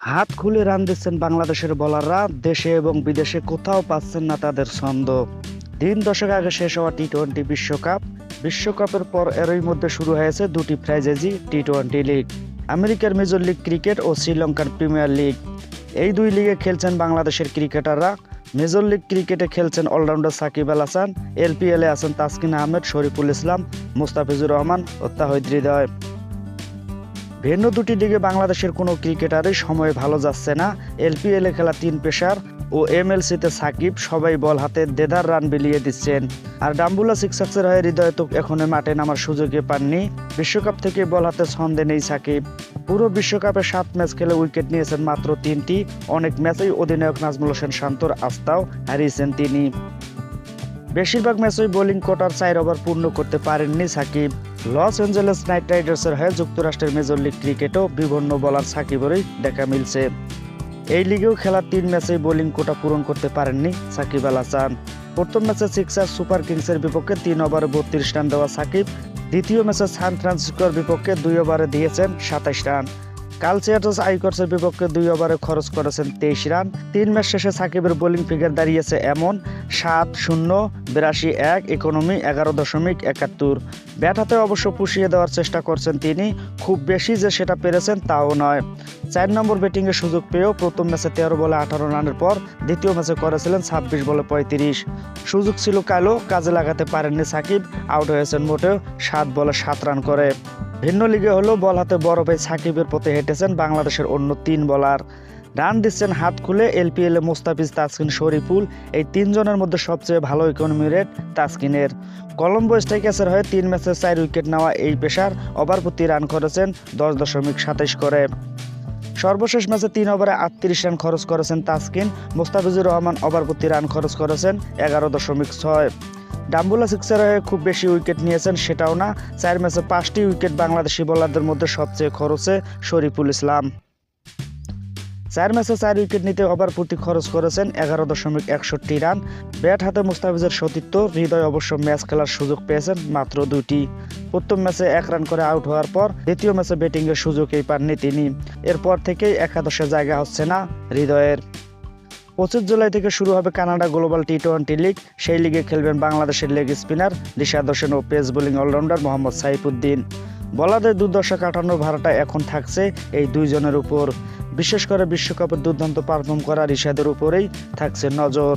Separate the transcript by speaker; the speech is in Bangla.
Speaker 1: হাত খুলে রান দিচ্ছেন বাংলাদেশের বলাররা, দেশে এবং বিদেশে কোথাও পাচ্ছেন না তাদের ছন্দ। দিন দশক আগে শেষ হওয়া টি টোয়েন্টি বিশ্বকাপ, বিশ্বকাপের পর এরই মধ্যে শুরু হয়েছে দুটি ফ্র্যাঞ্চাইজি টি টোয়েন্টি লিগ, আমেরিকার মেজর লিগ ক্রিকেট ও শ্রীলঙ্কার প্রিমিয়ার লিগ। এই দুই লিগে খেলছেন বাংলাদেশের ক্রিকেটাররা। মেজর লিগ ক্রিকেটে খেলছেন অলরাউন্ডার সাকিব আল হাসান এলপিএলে আছেন তাসকিন আহমেদ, শরীফুল ইসলাম, মুস্তাফিজুর রহমান ও তাহিদ হৃদয়। ভিন্ন দুটি লিগে বাংলাদেশের কোনো ক্রিকেটারই সময় ভালো যাচ্ছে না। এলপিএলে খেলা তিন পেশার ও এমএলসিতে সাকিব সবাই বল হাতে দেদার রান বিলিয়ে দিচ্ছেন। আর ডাম্বুলা সিক্সার্সের হয়ে হৃদয় তো এখনও মাঠে নামার সুযোগে পাননি। বিশ্বকাপ থেকে বল হাতে ছন্দে নেই সাকিব। পুরো বিশ্বকাপে সাত ম্যাচ খেলে উইকেট নিয়েছেন মাত্র তিনটি। অনেক ম্যাচেই অধিনায়ক নাজমুল হোসেন শান্তর আস্থাও হারিয়েছেন তিনি। বেশিরভাগ ম্যাচই বোলিং কোটার চার ওভার পূর্ণ করতে পারেননি সাকিব। লস অ্যাঞ্জেলেস নাইট রাইডার্সের হয়ে যুক্তরাষ্ট্রের মেজর লিগ ক্রিকেটও বিভিন্ন বলার সাকিবরই দেখা মিলছে। এই লিগেও খেলার তিন ম্যাচেই বোলিং কোটা পূরণ করতে পারেননি সাকিব আল হাসান। প্রথম ম্যাচে সিক্সার সুপার কিংসের বিপক্ষে তিন ওভারে বত্রিশ রান দেওয়া সাকিব। দ্বিতীয় ম্যাচে সান ফ্রান্সিসকোর বিপক্ষে দুই ওভারে দিয়েছেন সাতাশ রান। কালচিয়াটস আইকর্সের বিপক্ষে দুই ওভারে খরচ করেছেন তেইশ রান। তিন ম্যাচ শেষে সাকিবের বোলিং ফিগার দাঁড়িয়েছে এমন সাত শূন্য, বিরাশি এক, ইকোনমি এগারো দশমিক একাত্তর। ব্যাট হাতে অবশ্য পুষিয়ে দেওয়ার চেষ্টা করছেন তিনি, খুব বেশি যে সেটা পেরেছেন তাও নয়। চার নম্বর ব্যাটিংয়ের সুযোগ পেয়েও প্রথম ম্যাচে তেরো বলে আঠারো রানের পর দ্বিতীয় ম্যাচে করেছিলেন ছাব্বিশ বলে পঁয়ত্রিশ। সুযোগ ছিল কালো, কাজে লাগাতে পারেননি সাকিব, আউট হয়েছেন মোটেও সাত বলে সাত রান করে। ভিন্ন লিগে হলো বল হাতে ভাই সাকিবের পথে হেঁটেছেন বাংলাদেশের অন্য তিন বলার। রান দিচ্ছেন হাত খুলে এলপিএল মোস্তাফিজ তাসকিন শরীফুল। এই তিনজনের মধ্যে সবচেয়ে ভালো ইকোনমি রেট তাসকিনের। কলম্বো স্ট্রাইকার্সের হয়ে তিন ম্যাচে চার উইকেট নেওয়া এই পেশার ওভার প্রতি রান করেছেন দশ দশমিক সাতাইশ করে। সর্বশেষ ম্যাচে তিন ওভারে আটত্রিশ রান খরচ করেছেন তাসকিন। মোস্তাফিজুর রহমান ওভার প্রতি রান খরচ করেছেন এগারো দশমিক ছয়। ডাম্বুলা সিক্সের খুব বেশি উইকেট নিয়েছেন সেটাও না। চার ম্যাচে পাঁচটি উইকেট বাংলাদেশি বোলারদের মধ্যে সবচেয়ে খরচে শরীফুল ইসলাম। চার ম্যাচে চার উইকেট নিতে ওভার প্রতি খরচ করেছেন এগারো দশমিক একষট্টি রান। ব্যাট হাতে মুস্তাফিজের সতীর্থ হৃদয় অবশ্য ম্যাচ খেলার সুযোগ পেয়েছেন মাত্র দুটি প্রথম ম্যাচে এক রান করে আউট হওয়ার পর দ্বিতীয় ম্যাচে ব্যাটিংয়ের সুযোগই পাননি তিনি। এরপর থেকেই একাদশে জায়গা হচ্ছে না হৃদয়ের। পঁচিশ জুলাই থেকে শুরু হবে Canada global T twenty league. সেই লিগে খেলবেন বাংলাদেশের লেগ স্পিনার, দিশা দর্শন ও pace bowling allrounder Mohammad Saifuddin. বলাদের দুর্দশা কাটানোর ভাড়াটা এখন থাকছে এই দুইজনের উপর। বিশেষ করে বিশ্বকাপের দুর্দান্ত পারফর্ম করা ঋষাদের উপরেই থাকছে নজর।